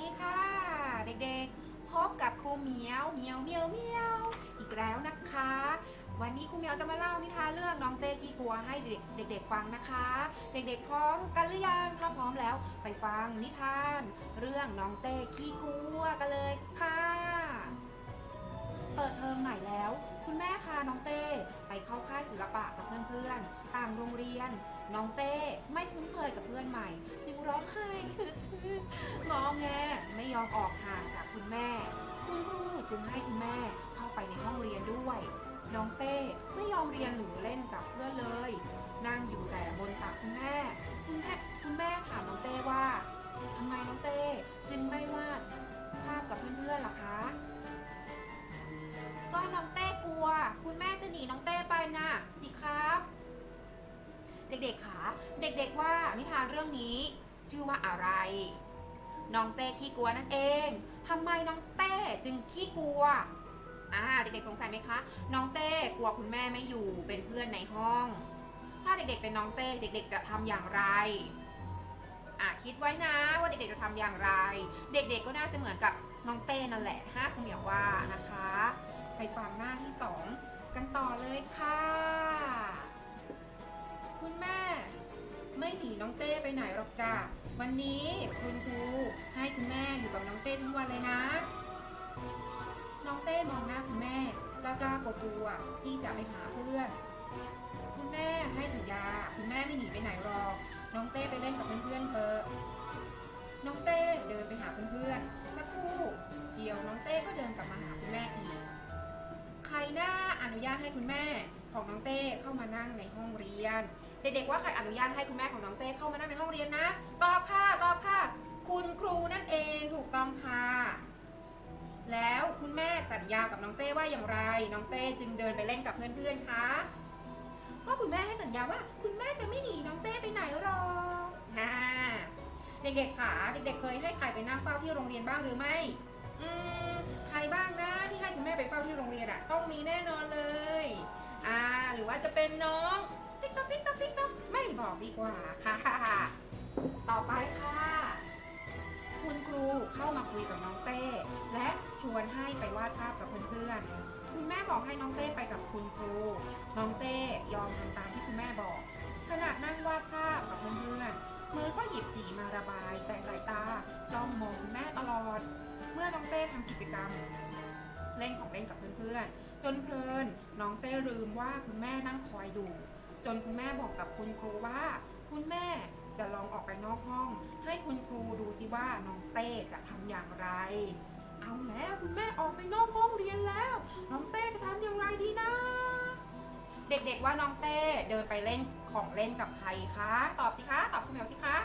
ดีค่ะ เด็กๆ พบกับครูเหมียวเหมียวเหมียวเหมียวอีกแล้วนะคะ วันนี้ครูเหมียวจะมาเล่านิทานเรื่องน้องเต้ขี้กลัวให้เด็กเด็กๆฟังนะคะ เด็กๆพร้อมกันหรือยังถ้าพร้อมแล้วไปฟังนิทาน เรื่องน้องเต้ขี้กลัวกันเลยค่ะเปิดเทอมใหม่แล้ว คุณแม่พาน้องเต้ไปเข้าค่ายศิลปะกับเพื่อนๆต่างโรงเรียน น้องเต้ไม่คุ้นเคยกับเพื่อนใหม่ จึงร้องไห้งอแงไม่ยอมออกห่างจากคุณแม่ คุณครูจึงให้คุณแม่เข้าไปในห้องเรียนด้วย น้องเต้ไม่ยอมเรียนหรือเล่นกับเพื่อนเลย องเต้ขี้กลัวนั่นเองทำไมน้องเต้จึงขี้กลัวอ่าเด็กๆสงสัยไหมคะ น้องเต้กลัวคุณแม่ไม่อยู่เป็นเพื่อนในห้อง ถ้าเด็กๆเป็นน้องเต้เด็ก ๆ จะทำอย่างไรอะคิดไว้นะว่าเด็กๆจะทำอย่างไร เด็กๆก็น่าจะเหมือนกับน้องเต้นั่นแหละห้าคุณเหมียวว่านะคะ ไปฟังหน้าที่สองกันต่อเลยค่ะ คุณแม่ ไม่หนีน้องเต้ไปไหนหรอกจ้ะวันนี้คุณครูให้คุณแม่อยู่กับน้องเต้ทั้งวันเลยนะ น้องเต้มองหน้าคุณแม่กล้ากๆกลัวๆที่จะไปหาเพื่อน คุณแม่ให้สัญญาคุณแม่ไม่หนีไปไหนหรอก น้องเต้ไปเล่นกับเพื่อนๆเถอะน้องเต้เดินไปหาเพื่อนๆสักครู่เดียวน้องเต้ก็เดินกลับมาหาคุณแม่อีก ใครหน้าอนุญาตให้คุณแม่ของน้องเต้เข้ามานั่งในห้องเรียน เด็กๆว่าใครอนุญาตให้คุณแม่ของน้องเต้เข้ามานั่งในห้องเรียนนะตอบค่ะตอบค่ะ คุณครูนั่นเองถูกต้องค่ะ แล้วคุณแม่สัญญากับน้องเต้ว่าอย่างไร น้องเต้จึงเดินไปเล่นกับเพื่อนๆคะก็คุณแม่ให้สัญญาว่า คุณแม่จะไม่หนีน้องเต้ไปไหนหรอกฮ่าเด็กๆค่ะเด็กๆเคยให้ใครไปนั่งเฝ้าที่โรงเรียนบ้างหรือไม่ อืมใครบ้างนะที่ให้คุณแม่ไปเฝ้าที่โรงเรียนอะต้องมีแน่นอนเลย อ่า หรือว่าจะเป็นน้อง ติ๊กต๊อกติ๊กต๊อกติ๊กต๊อกไม่บอกดีกว่าค่ะ ต่อไปค่ะ คุณครูเข้ามาคุยกับน้องเต้ และชวนให้ไปวาดภาพกับเพื่อนๆ คุณแม่บอกให้น้องเต้ไปกับคุณครู น้องเต้ยอมทำตามที่คุณแม่บอก ขณะนั่งวาดภาพกับเพื่อนๆ มือก็หยิบสีมาระบาย แต่สายตาจ้องมองคุณแม่ตลอด เมื่อน้องเต้ทำกิจกรรมเล่นของเล่นกับเพื่อนๆ จนเพลิน น้องเต้ลืมว่าคุณแม่นั่งคอยดู จนคุณแม่บอกกับคุณครูว่า คุณแม่จะลองออกไปนอกห้อง ให้คุณครูดูซิว่าน้องเต้จะทำอย่างไร เอาแล้วคุณแม่ออกไปนอกห้องเรียนแล้ว น้องเต้จะทำอย่างไรดีนะเด็กๆว่าน้องเต้เดินไปเล่นของเล่นกับใครคะ ตอบสิคะ ตอบคุณเหมียวสิคะ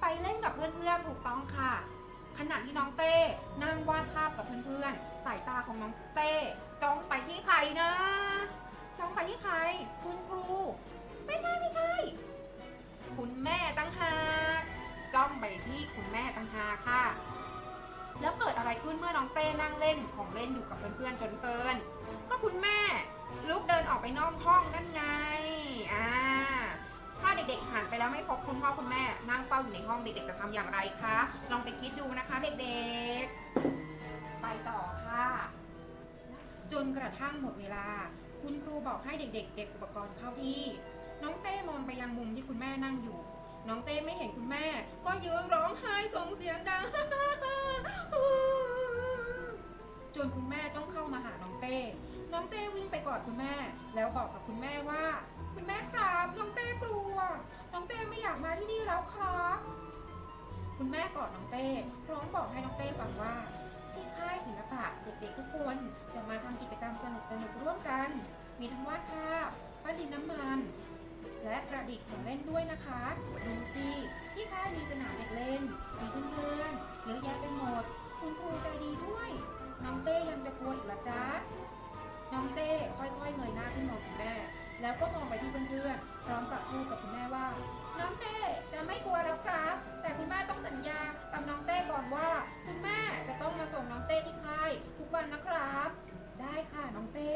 ไปเล่นกับเพื่อนๆถูกต้องค่ะ ขณะที่น้องเต้นั่งวาดภาพกับเพื่อนๆ สายตาของน้องเต้จ้องไปที่ใครนะ จ้องไปที่ใคร คุณครู เล่นองเล่นอยู่กับเพื่อนๆจนเพลิน ก็คุณแม่ลุกเดินออกไปนอกห้องนั่นไง อ่า ถ้าเด็กๆหันไปแล้วไม่พบคุณพ่อคุณแม่นั่งเฝ้าอยู่ในห้องเด็กๆจะทำอย่างไรคะ ลองไปคิดดูนะคะเด็กๆ ไปต่อค่ะ จนกระทั่งหมดเวลา คุณครูบอกให้เด็กๆ เก็บอุปกรณ์เข้าที่ น้องเต้มองไปยังมุมที่คุณแม่นั่งอยู่น้องเต้ไม่เห็นคุณแม่ ก็ยืนร้องไห้ส่งเสียงดัง จนคุณแม่ต้องเข้ามาหาน้องเต้ น้องเต้วิ่งไปกอดคุณแม่ แล้วบอกกับคุณแม่ว่า คุณแม่ครับน้องเต้กลัว น้องเต้ไม่อยากมาที่นี่แล้วครับ คุณแม่กอดน้องเต้พร้อมบอกให้น้องเต้ฟังว่า ที่ค่ายศิลปะเด็กๆทุกคนจะมาทำกิจกรรมสนุกๆร่วมกัน มีทั้งวาดภาพปั้นดินน้ำมัน และประดิษฐ์ของเล่นด้วยนะคะดูสิที่ค่ายมีสนามเด็กเล่นมีเพื่อนๆเยอะแยะไปหมด คุณครูใจดีด้วย น้องเต้ยังจะกลัวอีกเหรอจ๊ะน้องเต้ค่อยๆเงยหน้าขึ้นมองคุณแม่ แล้วก็มองไปที่เพื่อนๆ พร้อมกับพูดกับคุณแม่ว่า น้องเต้จะไม่กลัวแล้วครับ แต่คุณแม่ต้องสัญญากับน้องเต้ก่อนว่า คุณแม่จะต้องมาส่งน้องเต้ที่ค่ายทุกวันนะครับ ได้ค่ะน้องเต้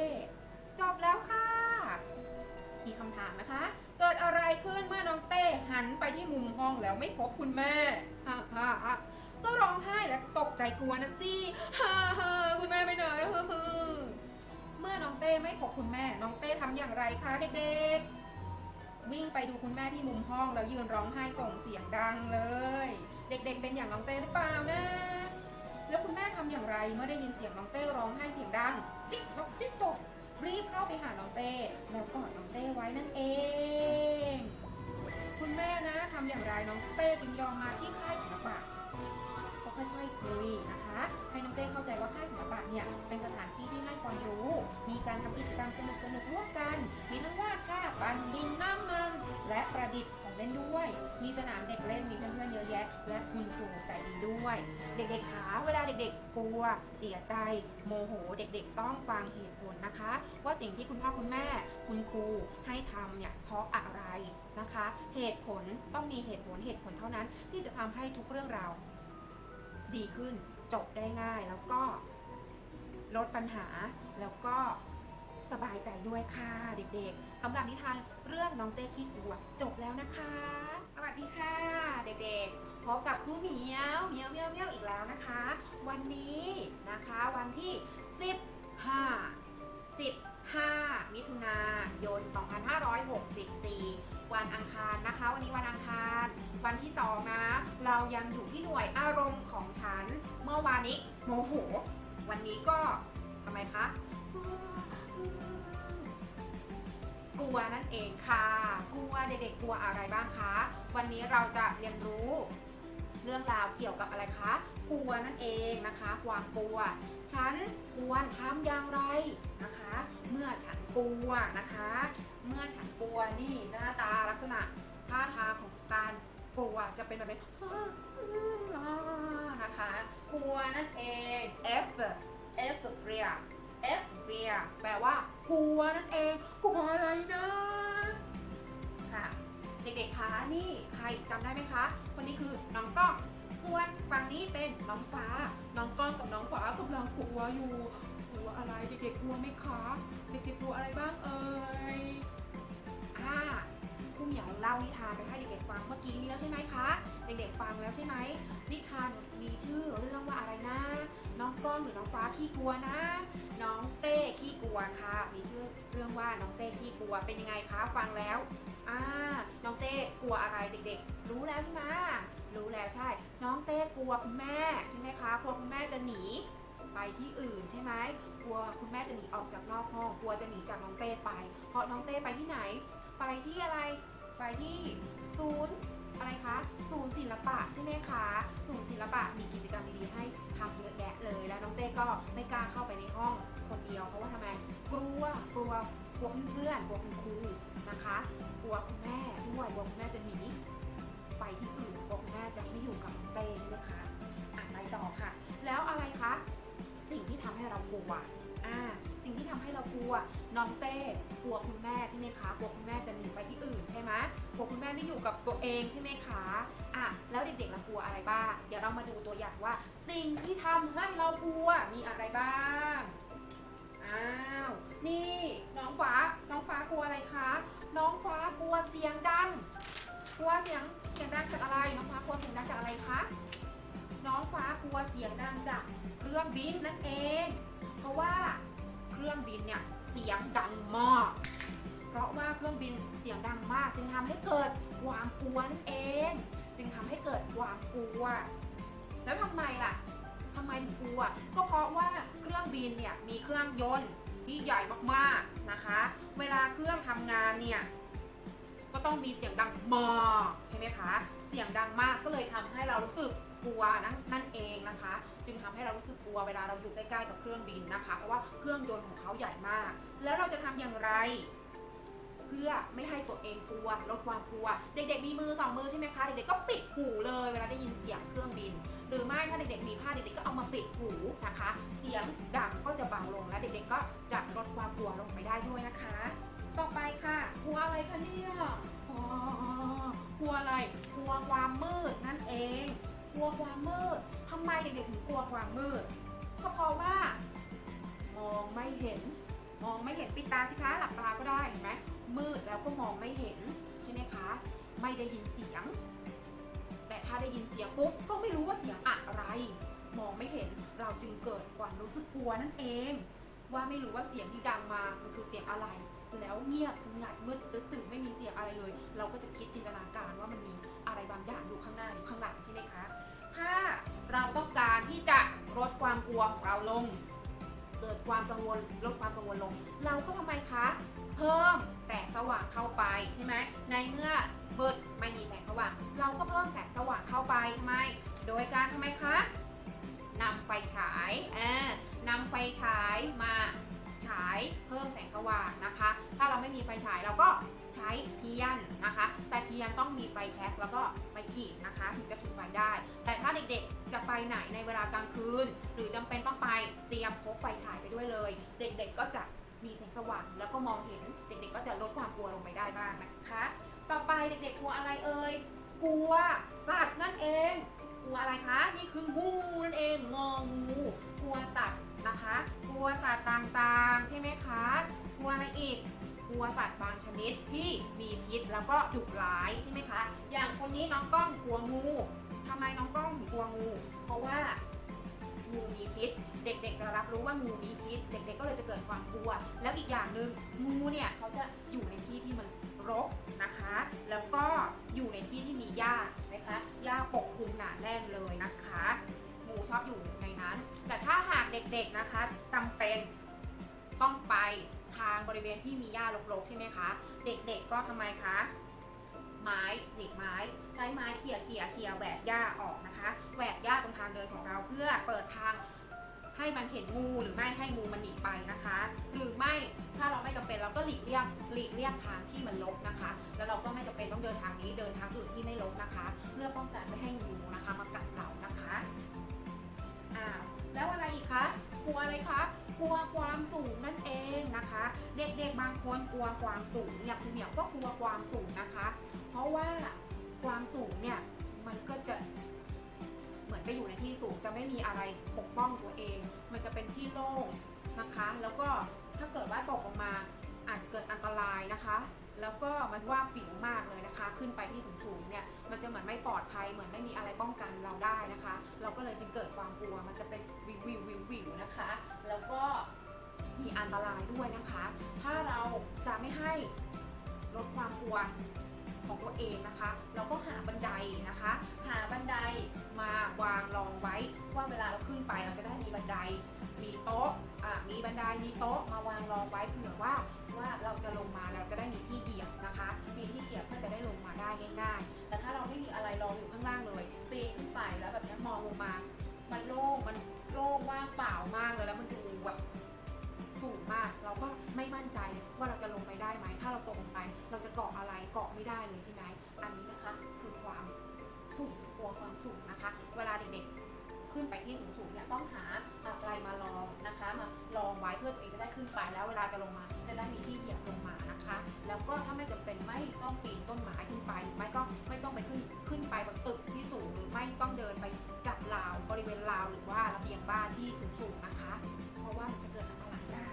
จบแล้วค่ะ มีคำถามนะคะ เกิดอะไรขึ้นเมื่อน้องเต้หันไปที่มุมห้องแล้วไม่พบคุณแม่ฮ่าฮ่าฮ่าก็ร้ องไห้และตกใจกลัวนะสิฮ่าฮ่าคุณแม่ไปไหนฮ่าฮ่เมื่อน้องเต้ไม่พบคุณแม่ น้องเต้ทำอย่างไรคะเด็กๆ วิ่งไปดูคุณแม่ที่มุมห้องแล้วยืนร้องไห้ส่งเสียงดังเลย เด็กๆ เป็นอย่างน้องเต้หรือเปล่านะ แล้วคุณแม่ทำอย่างไรเมื่อได้ยินเสียงน้องเต้ร้องไห้เสียงดัง ติ๊กตอกติ๊กตอกรีบเข้าไปหาน้องเต้แล้วกอดน้องเต้ไว้นั่นเอง คุณแม่นะทำอย่างไรน้องเต้จึงยอมมาที่ค่ายศิลปะ ค่อยๆคุยนะคะ ให้น้องเต้เข้าใจว่าค่ายศิลปะเนี่ยเป็นสถานที่ที่ให้ความรู้ มีการทำกิจกรรมสนุกๆร่วมกัน มีทั้งวาดภาพปั้นดินน้ำมัน และประดิษฐ์ของเล่นด้วย มีสนามเด็กเล่นมีเพื่อนๆเยอะแยะ และคุณครูใจดีด้วย เด็กๆขาเวลาเด็กๆกลัว เสียใจ โมโหเด็กๆ ต้องฟังเหตุผลนะคะ ว่าสิ่งที่คุณพ่อคุณแม่ คุณครูให้ทำเนี่ยเพราะอะไรนะคะ เหตุผลต้องมีเหตุผลเหตุผลเท่านั้นที่จะทำให้ทุกเรื่องราว ดีขึ้นจบได้ง่ายแล้วก็ลดปัญหาแล้วก็สบายใจด้วยค่ะเด็กๆสำหรับนิทานเรื่องน้องเต้ขี้กลัวจบแล้วนะคะ สวัสดีค่ะ เด็กๆพบกับครูเหมียวเหมียวเหมียวเหมียวอีกแล้วนะคะ วันนี้นะคะวันที่ 15 15 มิถุนายน 2564 วันอังคารนะคะ วันนี้วันอังคารวันที่สองนะเรายังอยู่ที่หน่วยอารมณ์ของฉัน เมื่อวานนี้โมโห วันนี้ก็ทำไมคะกลัวนั่นเองค่ะ กลัวเด็กๆกลัวอะไรบ้างคะ วันนี้เราจะเรียนรู้เรื่องราวเกี่ยวกับอะไรคะ กลัวนั่นเองนะคะ ความกลัว ฉันควรทำอย่างไรนะคะ เมื่อฉันกลัวนะคะ เมื่อฉันกลัวนี่หน้าตาลักษณะท่าทางของการกลัวจะเป็นแบบนี้นะคะ กลัวนั่นเอง F F fear F fear แปลว่ากลัวนั่นเอง กลัวอะไรนะ ค่ะ เด็กๆคะนี่ใครจำได้ไหมคะ คนนี้คือน้องก้องส่วนฝั่งนี้เป็นน้องฟ้า น้องก้องกับน้องฟ้ากำลังกลัวอยู่ ลัวอะไรเด็กๆกลัวไหมคะเด็กๆกลัวอะไรบ้างเอ่ยอ่าครูเหมียวเล่านิทานไปให้เด็กๆฟังเมื่อกี้นี้แล้วใช่ไหมคะ เด็กๆฟังแล้วใช่ไหมนิทานมีชื่อเรื่องว่าอะไรนะ น้องก้องหรือน้องฟ้าขี้กลัวนะ น้องเต้ขี้กลัวค่ะ มีชื่อเรื่องว่าน้องเต้ขี้กลัวเป็นยังไงคะฟังแล้วอ่าน้องเต้กลัวอะไรเด็กๆ รู้แล้วใช่ไหมรู้แล้วใช่ น้องเต้กลัวคุณแม่ใช่ไหมคะกลัวคุณแม่จะหนี ไปที่อื่นใช่ไหมกลัวคุณแม่จะหนีออกจากนอกห้องกลัวจะหนีจากน้องเต้ไป เพราะน้องเต้ไปที่ไหน ไปที่อะไร ไปที่ศูนย์อะไรคะศูนย์ศิลปะใช่ไหมคะศูนย์ศิลปะมีกิจกรรมดีๆให้ทำเยอะแยะเลย แล้วน้องเต้ก็ไม่กล้าเข้าไปในห้องคนเดียวเพราะว่าทำไมกลัวกลัวกลัวเพื่อนกลัวคุณครูนะคะกลัวคุณแม่ด้วยกลัวคุณแม่จะหนีไปที่อื่นกลัวคุณแม่จะไม่อยู่กับน้องเต้ใช่ไหมคะอ่านไปต่อค่ะ แล้วอะไรคะ ที่ทำให้เรากลัวอ่าสิ่งที่ทำให้เรากลัวน้องเต้กลัวคุณแม่ใช่ไหมคะกลัวคุณแม่จะหนีไปที่อื่นใช่ไหมกลัวคุณแม่ไม่อยู่กับตัวเองใช่ไหมคะอะแล้วเด็กๆเรากลัวอะไรบ้าง เดี๋ยวเรามาดูตัวอย่างว่า สิ่งที่ทำให้เรากลัวมีอะไรบ้างอ้าวนี่น้องฟ้าน้องฟ้ากลัวอะไรคะน้องฟ้ากลัวเสียงดัง กลัวเสียงเสียงดังจากอะไรน้องฟ้ากลัวเสียงดังจากอะไรคะน้องฟ้ากลัวเสียงดังจาก เครื่องบินนั่นเอง เพราะว่าเครื่องบินเนี่ยเสียงดังมาก เพราะว่าเครื่องบินเสียงดังมากจึงทำให้เกิดความกลัวนั่นเอง จึงทำให้เกิดความกลัว แล้วทำไมล่ะทำไมกลัว ก็เพราะว่าเครื่องบินเนี่ยมีเครื่องยนต์ที่ใหญ่มากๆนะคะ เวลาเครื่องทำงานเนี่ยก็ต้องมีเสียงดังมากใช่ไหมคะ เสียงดังมากก็เลยทำให้เรารู้สึกกลัวนั่นเองนะคะ จึงทำให้เรารู้สึกกลัวเวลาเราอยู่ใกล้ๆกับเครื่องบินนะคะ เพราะว่าเครื่องยนต์ของเขาใหญ่มาก แล้วเราจะทำอย่างไร เพื่อไม่ให้ตัวเองกลัวลดความกลัว เด็กๆมีมือสองมือใช่ไหมคะเด็กๆก็ปิดหูเลยเวลาได้ยินเสียงเครื่องบิน หรือไม่ถ้าเด็กๆมีผ้าเด็กๆก็เอามาปิดหูนะคะ เสียงดังก็จะเบาลงและเด็กๆก็จะลดความกลัวลงไปได้ด้วยนะคะ ต่อไปค่ะ กลัวอะไรคะเนี่ยอ๋อกลัวอะไร กลัวความมืดนั่นเอง กลัวความมืด ไมเด็กๆถึงกลัวความมืด ก็เพราะว่า มองไม่เห็น มองไม่เห็นปิดตาสิคะหลับตาก็ได้เห็นไหมมืดแล้วก็มองไม่เห็นใช่ไหมคะ ไม่ได้ยินเสียง แต่ถ้าได้ยินเสียงปุ๊บก็ไม่รู้ว่าเสียงอะไร มองไม่เห็นเราจึงเกิดความรู้สึกกลัวนั่นเอง ว่าไม่รู้ว่าเสียงที่ดังมามันคือเสียงอะไร แล้วเงียบสงัดมืดตึ๊ดตึงไม่มีเสียงอะไรเลย เราก็จะคิดจินตนาการว่ามันมีอะไรบางอย่างอยู่ข้างหน้าอยู่ข้างหลังใช่ไหมคะถ้า เราต้องการที่จะลดความกลัวของเราลง เกิดความกังวลลดความกังวลลง เราก็ทำไมคะ เพิ่มแสงสว่างเข้าไปใช่ไหมในเมื่อเบิดไม่มีแสงสว่าง เราก็เพิ่มแสงสว่างเข้าไปทำไม โดยการทำไมคะนำไฟฉายเออนำไฟฉายมาฉายเพิ่มแสงสว่างนะคะ ถ้าเราไม่มีไฟฉายเราก็ ใช้เทียนนะคะ แต่เทียนต้องมีไฟแช็กแล้วก็ไฟขีดนะคะถึงจะจุดไฟได้ แต่ถ้าเด็กๆจะไปไหนในเวลากลางคืน หรือจำเป็นต้องไปเตรียมพกไฟฉายไปด้วยเลย เด็กๆก็จะมีแสงสว่างแล้วก็มองเห็นเด็กๆก็จะลดความกลัวลงไปได้บ้างนะคะ ต่อไปเด็กๆกลัวอะไรเอ่ยกลัวสัตว์นั่นเองกลัวอะไรคะนี่คืองูนั่นเองงองูกลัวสัตว์นะคะ กลัวสัตว์ต่างๆ ใช่ไหมคะ กลัวอะไรอีก ลัวสัตว์บางชนิดที่มีพิษแล้วก็ดุร้ายใช่ไหมคะ อย่างคนนี้น้องก้องกลัวงูทำไมน้องก้องถึงกลัวงู เพราะว่างูมีพิษ เด็กๆจะรับรู้ว่างูมีพิษ เด็กๆก็เลยจะเกิดความกลัว แล้วอีกอย่างหนึ่งงูเนี่ยเขาจะอยู่ในที่ที่มันรกนะคะ แล้วก็อยู่ในที่ที่มีหญ้านะคะหญ้าปกคลุมหนาแน่นเลยนะคะงูชอบอยู่ในนั้น แต่ถ้าหากเด็กๆนะคะจำเป็น บริเวณที่มีหญ้ารกๆใช่ไหมคะ เด็กๆก็ทำไมคะไม้หนีบไม้ ใช้ไม้เขี่ยเขี่ยเขี่ยแหวกหญ้าออกนะคะแหวกหญ้าตรงทางเดินของเราเพื่อเปิดทางให้มันเห็นงูหรือไม่ให้งูมันหนีไปนะคะ หรือไม่ถ้าเราไม่จำเป็นเราก็หลีกเลี่ยงหลีกเลี่ยงทางที่มันรกนะคะ แล้วเราก็ไม่จำเป็นต้องเดินทางนี้เดินทางอื่นที่ไม่รกนะคะ เพื่อป้องกันไม่ให้งูนะคะมากัดเรานะคะอ่าแล้วอะไรอีกคะกลัวอะไรคะ กลัวความสูงนั่นเองนะคะ เด็กๆบางคนกลัวความสูงเนี่ยคุณเหมียวก็กลัวความสูงนะคะ เพราะว่าความสูงเนี่ยมันก็จะเหมือนไปอยู่ในที่สูงจะไม่มีอะไรปกป้องตัวเอง มันจะเป็นที่โล่งนะคะ แล้วก็ถ้าเกิดว่าตกลงมาอาจจะเกิดอันตรายนะคะ แล้วก็มันว่าบปิ๋วมากเลยนะคะ ขึ้นไปที่สูงๆเนี่ยมันจะเหมือนไม่ปลอดภัยเหมือนไม่มีอะไรป้องกันเราได้นะคะ เราก็เลยจึงเกิดความกลัวมันจะเป็นวิววิววิววิวนะคะ แล้วก็มีอันตรายด้วยนะคะ ถ้าเราจะไม่ให้ลดความกลัวของตัวเองนะคะ เราก็หาบันไดนะคะ หาบันไดมาวางรองไว้ว่าเวลาเราขึ้นไปเราจะได้มีบันไดมีโต๊ะะมีบันไดมีโต๊ะมาวางรองไว้เผื่อว่าว่าเราจะลงมาเราจะได้มีที่ นะคะมีที่เหยียบเพื่อจะได้ลงมาได้ง่ายๆ แต่ถ้าเราไม่มีอะไรรองอยู่ข้างล่างเลย ปีนขึ้นไปแล้วแบบนี้มองลงมา มันโล่ง มันโล่งว่างเปล่ามากเลยแล้วมันดูแบบสูงมาก เราก็ไม่มั่นใจว่าเราจะลงไปได้ไหม ถ้าเราตกลงไป เราจะเกาะอะไร เกาะไม่ได้เลยใช่ไหม อันนี้นะคะคือความสูงกลัวความสูงนะคะ เวลาเด็กๆ ขึ้นไปที่สูงๆเนี่ยต้องหาอะไรมาลองนะคะ มาลองไว้เพื่อตัวเองจะได้ขึ้นไปแล้วเวลาจะลงมาจะได้มีที่เหยียบลงมา นะคะ แล้วก็ถ้าไม่จำเป็นไม่ต้องปีนต้นไม้ขึ้นไป ไม่ก็ไม่ต้องไปขึ้นขึ้นไปบนตึกที่สูงหรือไม่ต้องเดินไปจับราวบริเวณราวหรือว่าระเบียงบ้านที่สูงๆนะคะ เพราะว่ามันจะเกิดอันตรายได้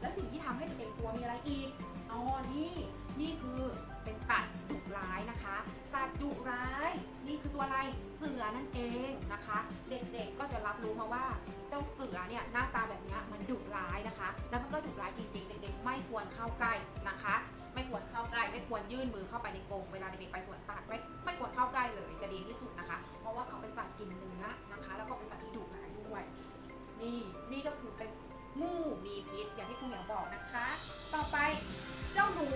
และสิ่งที่ทำให้ตัวเองกลัวมีอะไรอีกอ๋อนี่นี่คือเป็นสัตว์ดุร้ายนะคะสัตว์ดุร้าย นี่คือตัวอะไรเสือนั่นเองนะคะ เด็กๆก็จะรับรู้มาว่าเจ้าเสือเนี่ยหน้าตาแบบนี้มันดุร้ายนะคะแล้ว ร้ายจริงๆ เด็กๆไม่ควรเข้าใกล้นะคะ ไม่ควรเข้าใกล้ ไม่ควรยื่นมือเข้าไปในกรงเวลาเด็กๆไปสวนสัตว์ไม่ไม่ควรเข้าใกล้เลยจะดีที่สุดนะคะ เพราะว่าเขาเป็นสัตว์กินเนื้อนะคะ แล้วก็เป็นสัตว์ที่ดุร้ายด้วยนี่นี่ก็คือเป็นงูมีพิษอย่างที่คุณเหมียวบอกนะคะ ต่อไปเจ้าหนู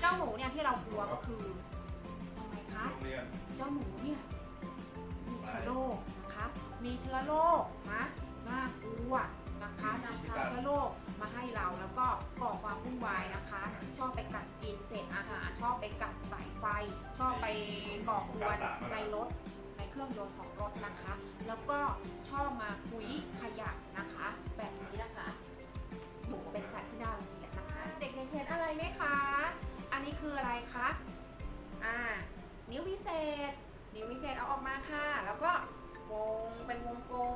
เจ้าหนูเนี่ยที่เรากลัวก็คือทำไมคะ โรงเรียน เจ้าหนูเนี่ยมีเชื้อโรคนะคะ มีเชื้อโรคนะ กวนในรถในเครื่องยนต์ของรถนะคะ แล้วก็ชอบมาคุยขยะนะคะ แบบนี้นะคะหนูเป็นสัตว์ที่น่ารังเกียจนะคะ เด็กๆเห็นอะไรไหมคะ อันนี้คืออะไรคะอ่านิ้ววิเศษ นิ้ววิเศษเอาออกมาค่ะ แล้วก็วงเป็นวงกลม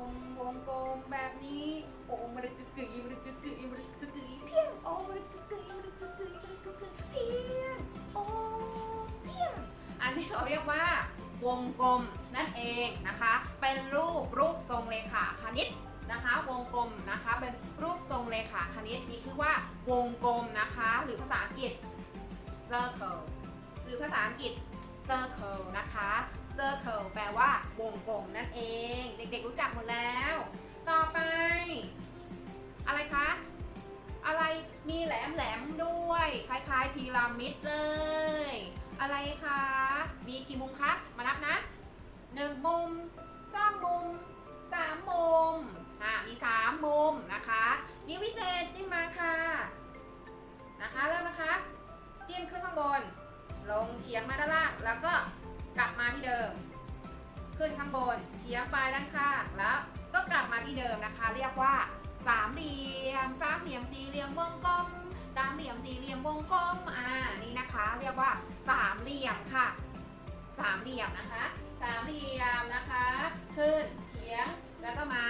กลมนั่นเองนะคะ เป็นรูปรูปทรงเลขาคณิตนะคะ วงกลมนะคะเป็นรูปทรงเลขาคณิตมีชื่อว่าวงกลมนะคะ หรือภาษาอังกฤษ circle หรือภาษาอังกฤษ circle นะคะ circle แปลว่าวงกลมนั่นเอง เด็กๆรู้จักหมดแล้ว ต่อไป อะไรคะ อะไรมีแหลมแหลมด้วย คล้ายๆพีระมิดเลย อะไรคะ มีกี่มุมคะ มานับนะหนึ่งมุมสองมุมสามมุมอ่ามีสามมุมนะคะนิ้ววิเศษจิ้มมาค่ะนะคะเริ่มนะคะจิ้มขึ้นข้างบน ลงเฉียงมาด้านล่าง แล้วก็กลับมาที่เดิม ขึ้นข้างบนเฉียงไปด้านข้างแล้วก็กลับมาที่เดิมนะคะ เรียกว่าสามเหลี่ยมสามเหลี่ยมสี่เหลี่ยมวงกลม สามเหลี่ยมสี่เหลี่ยมวงกลมอ่านี่นะคะ เรียกว่าสามเหลี่ยมค่ะสามเหลี่ยมนะคะสามเหลี่ยมนะคะ ขึ้นเฉียงแล้วก็มา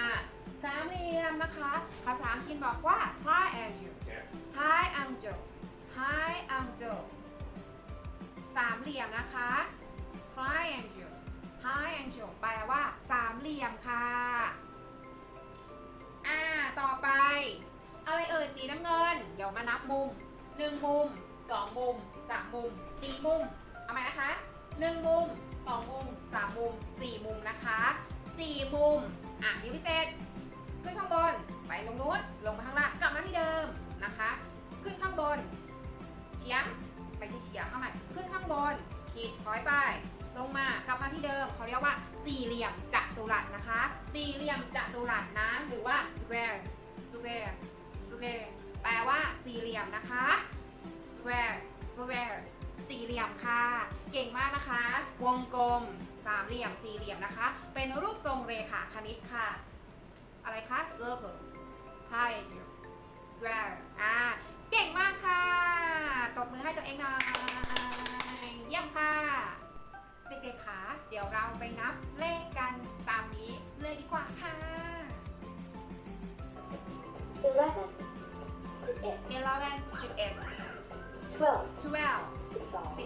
สามเหลี่ยมนะคะ ภาษาอังกฤษบอกว่า triangle triangle triangle สามเหลี่ยมนะคะ triangle triangle แปลว่าสามเหลี่ยมค่ะ อ่า ต่อไป ดี๋ยวมานับมุมหนึ่งมุมสองมุมสามมุมสี่มุม เอาไหมนะคะหนึ่งมุมสองมุมสามมุมสี่มุมนะคะสี่มุม อะนิ้วพิเศษ ขึ้นข้างบน ไปตรงนู้น ลงมาข้างล่าง กลับมาที่เดิมนะคะ ขึ้นข้างบน เฉียงไม่ใช่เฉียงเอาใหม่ ขึ้นข้างบน ขีดถอยไป ลงมา กลับมาที่เดิม เขาเรียกว่าสี่เหลี่ยมจัตุรัสนะคะ สี่เหลี่ยมจัตุรัสนะหรือว่า square square square แปลว่าสี่เหลี่ยมนะคะ square square สี่เหลี่ยมค่ะ เก่งมากนะคะ วงกลม สามเหลี่ยม สี่เหลี่ยมนะคะ เป็นรูปทรงเรขาคณิตค่ะ อะไรคะ circle triangle square อ่า เก่งมากค่ะ ตบมือให้ตัวเองหน่อย เยี่ยมค่ะ เด็กๆคะเดี๋ยวเราไปนับเลขกันตามนี้เลยดีกว่าค่ะ สิบเอ็ด eleven สิบเอ็ด twelve twelve สิบสองสิ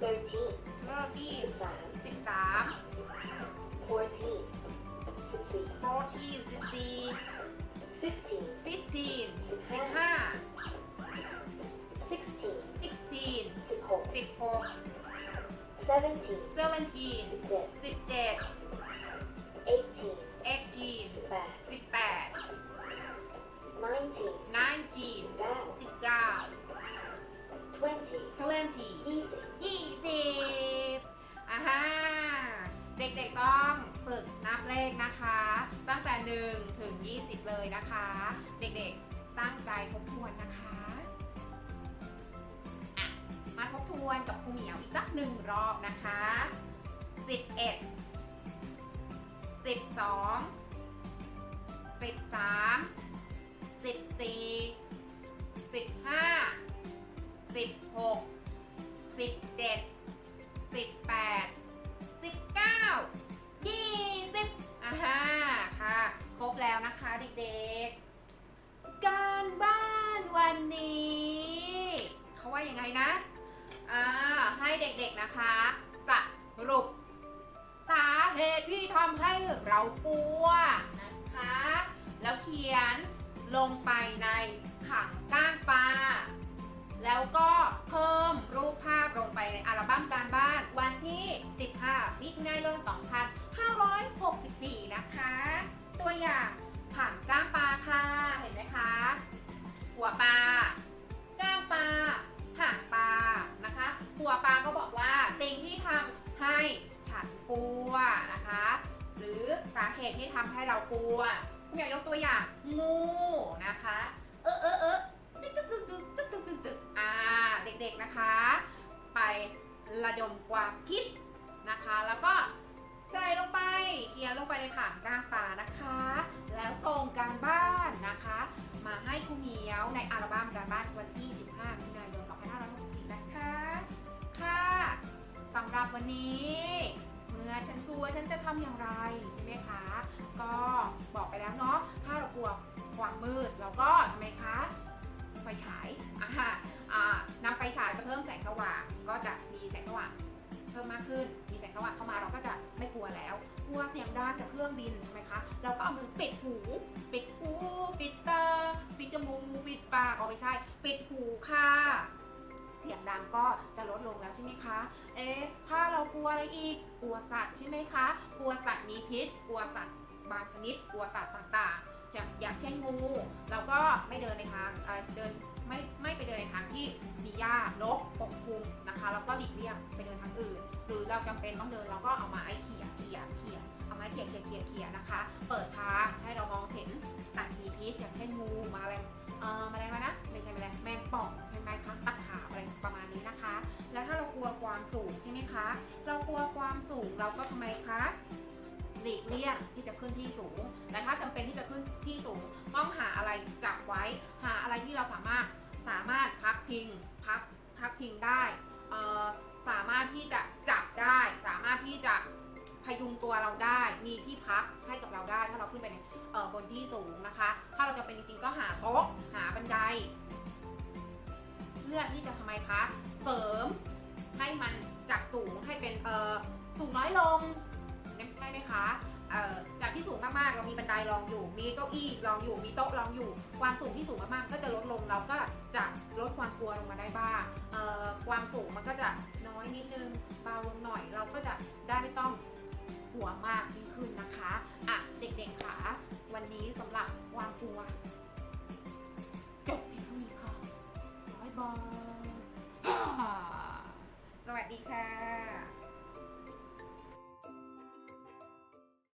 thirteen thirteen สิบสาม fourteen สิบสี่ fourteen fifteen fifteen สิบห้า sixteen sixteen สิบหกสิ seventeen seventeen สิบเจ็ดสิบเจ็ด eighteen eighteen สิบแปด 19 20 20อ่าฮะเด็กๆต้องฝึกนับเลขนะคะ ตั้งแต่ 1 ถึง 20 เลยนะคะ เด็กๆตั้งใจทบทวนนะคะะมาทบทวนกับครูเหมียวอีกสักหนึ่งรอบนะคะ 11 12 13 สิบสี่สิบห้าสิบหก อย่างผังก้างปลาค่ะ เห็นไหมคะ หัวปลา ก้างปลา หางปลา นะคะ หัวปลาก็บอกว่าสิ่งที่ทำให้ฉันกลัวนะคะ หรือสาเหตุที่ทำให้เรากลัวคุณอยากยกตัวอย่างงูนะคะ เออเออเออตึ๊กตึ๊กตึ๊กตึ๊กตึ๊กตึ๊กตึ๊กตึ๊กอ่า เด็กๆนะคะ ไประดมความคิดนะคะ แล้วก็ ใส่ลงไปเขียนลงไปในผังกลางป่านะคะ แล้วส่งการบ้านนะคะ มาให้ครูเหมียวในอัลบั้มการบ้านวันที่ 15มิถุนายน2564นะคะ ค่ะสำหรับวันนี้ เมื่อฉันกลัวฉันจะทำอย่างไรใช่ไหมคะ ก็บอกไปแล้วเนาะถ้าเรากลัวความมืดเราก็ทำไมคะไฟฉายนำไฟฉายไปเพิ่มแสงสว่างก็จะมีแสงสว่างเพิ่มมากขึ้น มีแสงสว่างเข้ามาเราก็จะ ไม่กลัวแล้ว กลัวเสียงดังจากเครื่องบินใช่ไหมคะ เราก็เอามือปิดหู ปิดหู ปิดตา ปิดจมูก ปิดปากเอาไม่ใช่ ปิดหูค่ะ เสียงดังก็จะลดลงแล้วใช่ไหมคะ เอ๊ะ ถ้าเรากลัวอะไรอีก กลัวสัตว์ใช่ไหมคะ กลัวสัตว์มีพิษ กลัวสัตว์บางชนิด กลัวสัตว์ต่างๆอย่างอยางเช่นงู เราก็ไม่เดินในทางเดินไม่ไม่ไปเดินในทางที่มีหญ้ารกปกคลุมนะคะ แล้วก็หลีกเลี่ยงไปเดินทางอื่น เราจำเป็นต้องเดินเราก็เอาไม้เขี่ยเขี่ยเขี่ยเอาไม้เขี่ยเขี่ยเขี่ยเขี่ยนะคะ เปิดทางให้เรามองเห็นสัตว์มีพิษอย่างเช่นงูมาอะไรเออมลงอะไรนะไม่ใช่แมลงแมงป่องใช่ไหมคะตะขาบอะไรประมาณนี้นะคะ แล้วถ้าเรากลัวความสูงใช่ไหมคะ เรากลัวความสูงเราก็ทำไมคะหลีกเลี่ยงที่จะขึ้นที่สูงและถ้าจำเป็นที่จะขึ้นที่สูง ต้องหาอะไรจับไว้ หาอะไรที่เราสามารถสามารถพักพิงพักพักพิงได้เอ่อ สามารถที่จะจับได้ สามารถที่จะพยุงตัวเราได้ มีที่พักให้กับเราได้ ถ้าเราขึ้นไปในบนที่สูงนะคะ ถ้าเราจะเป็นจริงๆก็หาโต๊ะหาบันได เพื่อที่จะทำไมคะ เสริมให้มันจากสูงให้เป็นเออสูงน้อยลงใช่ไหมคะ จากที่สูงมากๆ เรามีบันไดรองอยู่ มีเก้าอี้รองอยู่ มีโต๊ะรองอยู่ ความสูงที่สูงมากๆ ก็จะลดลง เราก็จะลดความกลัวลงมาได้บ้างความสูงมันก็จะน้อยนิดนึง เบาลงหน่อย เราก็จะได้ไม่ต้องกลัวมากยิ่งขึ้นนะคะ อะ เด็กๆขาวันนี้สำหรับความกลัว จบเพียงเท่านี้ค่ะบายบาย สวัสดีค่ะ